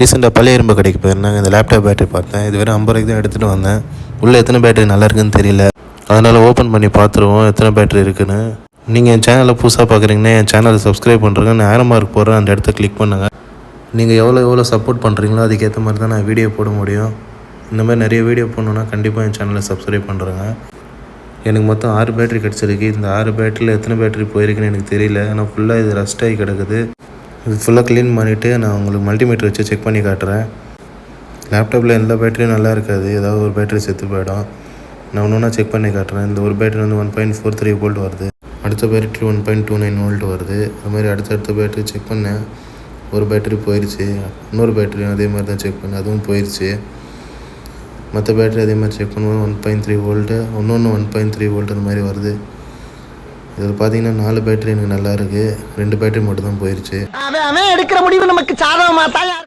ரீசெண்டாக பழைய இரும்பு கடைக்கு போயிருந்தாங்க இந்த லேப்டாப் பேட்டரி பார்த்தேன். இது வெறும் ஐம்பது ரூபாய்க்கு தான் எடுத்துகிட்டு வந்தேன். உள்ளே எத்தனை பேட்டரி நல்லா இருக்குன்னு தெரியல. அதனால் ஓப்பன் பண்ணி பார்த்துருவோம் எத்தனை பேட்டரி இருக்குன்னு. நீங்கள் என் சேனலை புதுசாக பார்க்குறீங்கன்னா என் சேனலை சப்ஸ்கிரைப் பண்ணுறேங்க நான் ஆயிரம் மார்க் போடுறேன் அந்த இடத்த கிளிக் பண்ணுங்கள் நீங்கள் எவ்வளோ எவ்வளோ சப்போர்ட் பண்ணுறீங்களோ அதுக்கேற்ற மாதிரி தான் நான் வீடியோ போட முடியும். இந்த மாதிரி நிறைய வீடியோ போடணுன்னா கண்டிப்பாக என் சேனலை சப்ஸ்கிரைப் பண்ணுறேங்க எனக்கு மொத்தம் ஆறு பேட்டரி கிடச்சிருக்கு. இந்த ஆறு பேட்டரியில் எத்தனை பேட்டரி போயிருக்குன்னு எனக்கு தெரியல. ஆனால் ஃபுல்லாக இது ரஸ்ட் ஆகி கிடக்குது. இது ஃபுல்லாக க்ளீன் பண்ணிவிட்டு நான் உங்களுக்கு மல்டிமீட்டர் வச்சு செக் பண்ணி காட்டுறேன். லேப்டாப்பில் எல்லா பேட்டரியும் நல்லா இருக்காது ஏதாவது ஒரு பேட்டரி செத்து போயிடும். நான் ஒன்று ஒன்றா செக் பண்ணி காட்டுறேன். இந்த ஒரு பேட்டரி வந்து one point four three volt வருது. அடுத்த battery one point two nine volt வருது. அது மாதிரி அடுத்தடுத்த பேட்டரி செக் பண்ணேன். ஒரு பேட்டரி போயிடுச்சு இன்னொரு பேட்டரியும் அதே மாதிரி தான் செக் பண்ணேன். அதுவும் போயிடுச்சு மற்ற பேட்டரி அதே மாதிரி செக் பண்ணுவோம் ஒன் பாயிண்ட் த்ரீ வோல்ட்டு ஒன்று ஒன் பாயிண்ட் த்ரீ வோல்ட் அந்த மாதிரி வருது. இதில் பார்த்தீங்கன்னா நாலு பேட்டரி எனக்கு நல்லா இருக்குது ரெண்டு பேட்டரி மட்டும் தான் போயிடுச்சு அவன் எடுக்கிற முடிவு நமக்கு சாதகமாக தான்